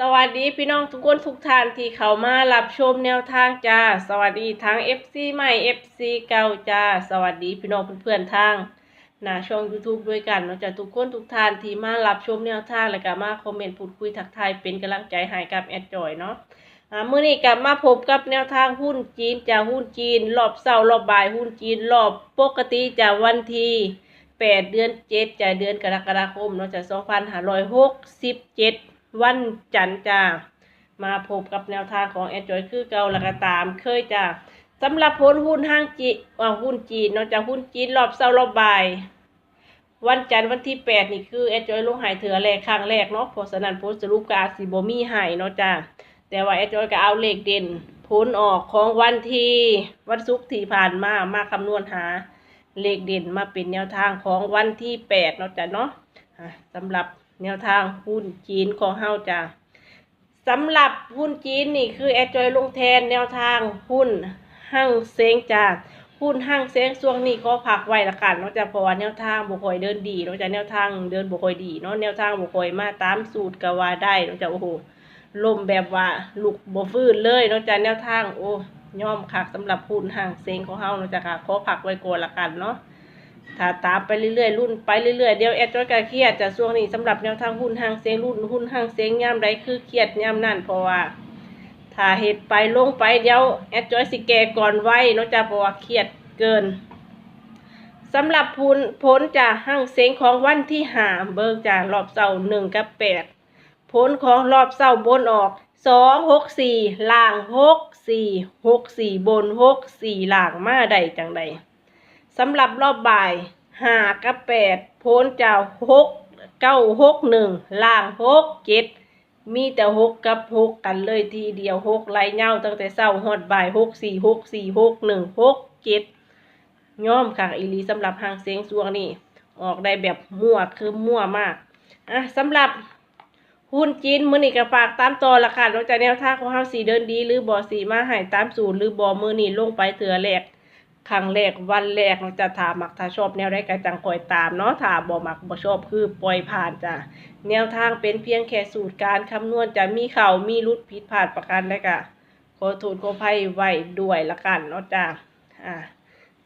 สวัสดีพี่น้องทุกคนทุกท่านที่เข้ามารับชมแนวทางจ้า สวัสดีทั้ง FC ใหม่ FC เก่าจ้า สวัสดีพี่น้องเพื่อนๆทางหน้าช่อง YouTube ด้วยกันเนาะจ้ะทุกคนทุกท่านที่มารับชมแนวทางและก็มาคอมเมนต์พูดคุยทักทายเป็นกำลังใจให้กับแอดจอยเนาะอ่ามื้อนี้กลับมาพบกับแนวทางหุ้นจีนจ้าหุ้นจีน รอบเช้ารอบบ่ายหุ้นจีนรอบปกติจ้าวันที่8เดือน7จ้าเดือนกรกฎาคมเนาะจ้ะ2567 วันจันทร์จ้ามาพบกับแนวทางของแอนจอยคือเก่าแล้วก็ตาม เคยจ้าสำหรับผลหุ้นห้างจีอ่าหุ้นจีนเนาะจากหุ้นจีนรอบเช้ารอบบ่าย วันจันทร์วันที่แปดนี่คือแอนจอยลงหายเถือแรกครั้งแรกเนาะเพราะฉะนั้นผลสรุปกาสิบมีหายเนาะจ้าแต่ว่าแอนจอยก็เอาเลขเด่นผลออกของวันที่วันศุกร์ที่ผ่านมามาคำนวณหาเลขเด่นมาเป็นแนวทางของวันที่แปดเนาะจ้ะเนาะอะสำหรับ แนวทางหุ้นจีนของเฮาจ้าสำหรับหุ้นจีนนี่คือแอดจอยลงแทนแนวทางหุ้นห้างเซ็งจ้าหุ้นห้างเซ็งช่วงนี้ก็พักไว้ละกันเนาะจ้ะเพราะว่าแนวทางบุคอยเดินดีเนาะจ้ะแนวทางเดินบุคอยดีเนาะแนวทางบุคอยมาตามสูตรกว่าได้เนาะจ้ะโอ้โหลมแบบว่าลุกบ่ฟื้นเลยเนาะจ้ะแนวทางโอ้ย่อมคักสำหรับหุ้นห้างเซ็งของเฮาเนาะจ้ะค่ะขอพักไว้ก่อนละกันเนาะ ถ้าตามไปเรื่อยๆรุ่นไปเรื่อยๆเดี๋ยวแอดจอยก็เครียดจะช่วงนี้สำหรับแนวทางหุ้นห้างเซงรุ่นหุ้นห้างเซงย่ามใดคือเครียดย่ามนั่นเพราะว่าถ้าเหตุไปลงไปเดี๋ยวแอดจอยสิแกก่อนไว้เนาะจ้ะเพราะว่าเครียดเกินสำหรับผลผลจากห้างเซงของวันที่หาเบิกจากรอบเสาร์หนึ่งกับแปดผลของรอบเสาร์บนออกสองหกสี่ล่างหกสี่หกสี่บนหกสี่ล่างมาใดจังใด สำหรับรอบบ่ายห้ากับแปดโพ้นจะหกเก้าหกหนึ่งล่างหกเจ็ดมีแต่หกกับหกกันเลยทีเดียวหกไล่เง่าตั้งแต่เช้าหอดบ่ายหกสี่หกสี่หกหนึ่งหกเจ็ดย่อมค่ะอีลีสำหรับหางเสียงสวงนี่ออกได้แบบมั่วคือมั่วมากอะสำหรับหุ้นจีนมือนี่ก็ฝากตามต่อละค่ะนอกจากแนวทาของเฮาสีเดินดี หรือบอสีมาหายตามสูตรหรือบอมือนี่ลงไปเถือแหลก ครั้งแรกวันแรกเราจะถามมักถ้าชอบแนวได้ก็จังคอยตามเนาะถ้าบ่มักบ่ชอบคือปล่อยผ่านจ้ะแนวทางเป็นเพียงแค่สูตรการคำนวณจะมีเข่ามีรุดผิดพลาดประกันได้ก็ขอโทษขอภัยไว้ด้วยละกันเนาะจ้ะอ่า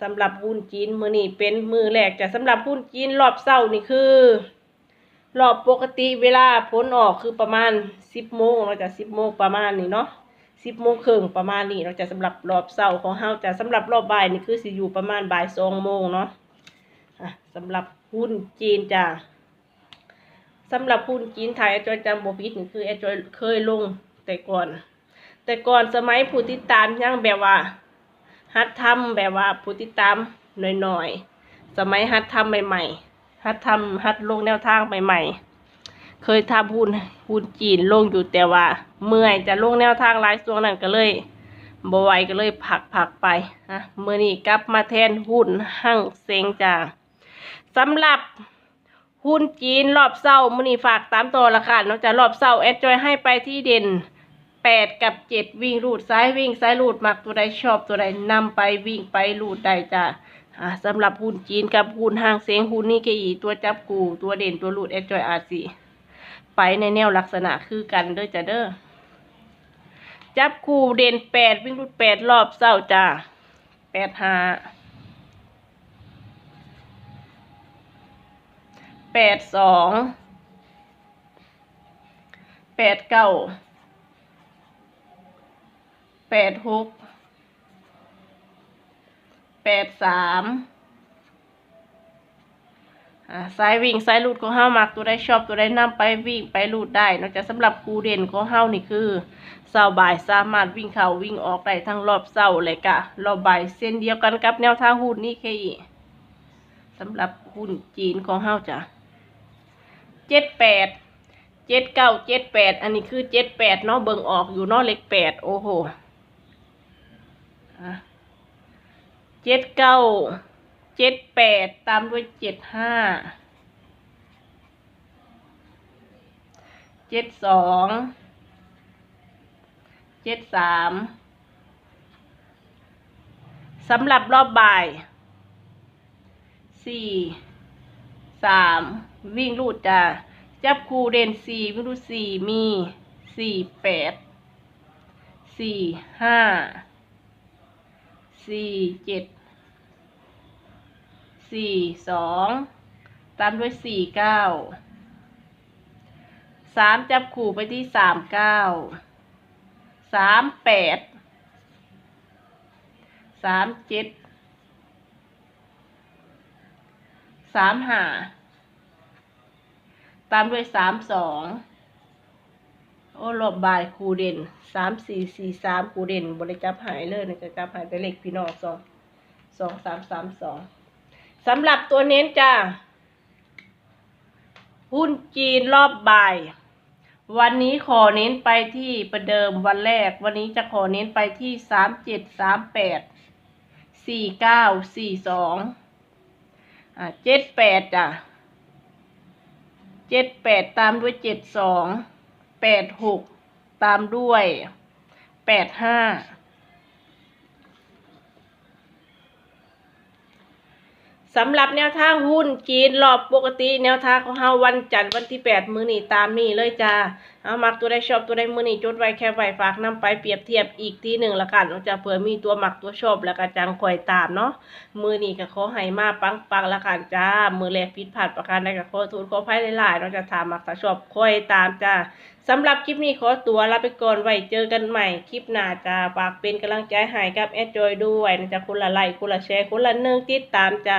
สำหรับหุ้นจีนมือนี้เป็นมือแรกจะสำหรับหุ้นจีนรอบเช้านี่คือรอบปกติเวลาผลออกคือประมาณสิบโมงเนาจะสิบโมงประมาณนี้เนาะ สิบโมงครึ่งประมาณนี้เราจะสำหรับรอบเสาร์ของเฮาจะสำหรับรอบบ่ายนี่คือสิอยู่ประมาณบ่ายสองโมงเนาะอะสำหรับหุ้นจีนจ้ะสำหรับหุ้นจีนไทยอจารย์จำบพิษนี่คือแอจารย์เคยลงแต่ก่อน แต่ก่อนสมัยผู้ติดตามยังแบบว่าฮัดทำแบบว่าผู้ติดตามหน่อยๆสมัยฮัดทำใหม่ๆฮัดทำฮัดลงแนวทางใหม่ๆ เคยทำหุ้นหุ้นจีนลงอยู่แต่ว่า เมื่อยจะลงแนวทางหลายส่วนนั้นก็เลยบไหวก็เลยผักผักไปนะเมื่อนี้กลับมาแทนหุ้นหั่งเซงจ้าสำหรับหุ้นจีนรอบเศร้ามื่อนี้ฝากตามตัวละค่ะนอกจากรอบเศร้าแอดจอยให้ไปที่เด่นแปดกับเจ็ดวิ่งรูดซ้ายวิ่งซ้ายรูดมักตัวใดชอบตัวใดนำไปวิ่งไปรูดได้จ้าสำหรับหุ้นจีนกับหุ้นห้างเสียงหุ้นนี่ก็อีตัวจับกูตัวเด่นตัวหลุดแอดจอยอาร์ซี ไปในแนวลักษณะคือกันเด้อจ้ะเด้อจับคู่เด่นแปดวิ่งหลุดแปดรอบเศร้าจ้าแปดห้าแปดสองแปดเก้าแปดหกแปดสาม สายวิ่งสายลูดของเฮามักตัวได้ชอบตัวได้นำไปวิ่งไปลูดได้นอกจากสำหรับครูเด่นของเฮานี่คือเสาบ่ายสามารถวิ่งเข้าวิ่งออกได้ทั้งรอบเสาเลยกะรอบบ่ายเส้นเดียวกันกับแนวทางหุ้นนี่แค่อีสำหรับหุ้นจีนของเฮาจ้ะเจ็ดแปดเจ็ดเก้าเจ็ดแปดอันนี้คือเจ็ดแปดเนาะเบิ่งออกอยู่เนาะเลขแปดโอ้โหเจ็ดเก้า เจ็ดแปดตามด้วยเจ็ดห้าเจ็ดสองเจ็ดสามสำหรับรอบบ่ายสี่สามวิ่งลูดจ้ะจับคูเด่นสี่วิ่งลูดสี่มีสี่แปดสี่ห้าสี่เจ็ด สี่สองตามด้วยสี่เก้าสามจับขู่ไปที่สามเก้าสามแปดสามเจ็ดสามห้าตามด้วยสามสองโอ้รอบบายคูเด่นสามสี่สี่สามคูเด่นบริจับหายเลยนะจะจับหายไปเลขพี่น้องสองสองสามสามสอง สำหรับตัวเน้นจ้าหุ้นจีนรอบบ่าย วันนี้ขอเน้นไปที่ประเดิมวันแรก วันนี้จะขอเน้นไปที่สามเจ็ดสามแปดสี่เก้าสี่สองอ่าเจ็ดแปดจ้ะเจ็ดแปดตามด้วยเจ็ดสองแปดหกตามด้วยแปดห้า สำหรับแนวทางหุ้นจีนรอบปกติแนวทางของเฮาวันจันทร์วันที่แปดมื้อนี้ตามนี้เลยจ้าเอามักตัวใดชอบตัวใดมื้อนี้จดไว้แค่ไว้ฝากนำไปเปรียบเทียบอีกทีหนึ่งละกันจะเผื่อมีตัวหมักตัวชอบแล้วก็จังคอยตามเนาะมื้อนี้ก็ขอให้มาปังปังละกันจ้ามือแรกผิดพลาดประการใดก็ขอโทษขอภัยหลายๆเนาะจะถามมักถ้าชอบคอยตามจ้าสำหรับคลิปนี้ขอตัวลาไปก่อนไว้เจอกันใหม่คลิปหน้าจ้าฝากเป็นกำลังใจให้กับแอดจอยด้วยนะจ๊ะคนละไลค์คนละแชร์คนละหนึ่งติดตามจ้า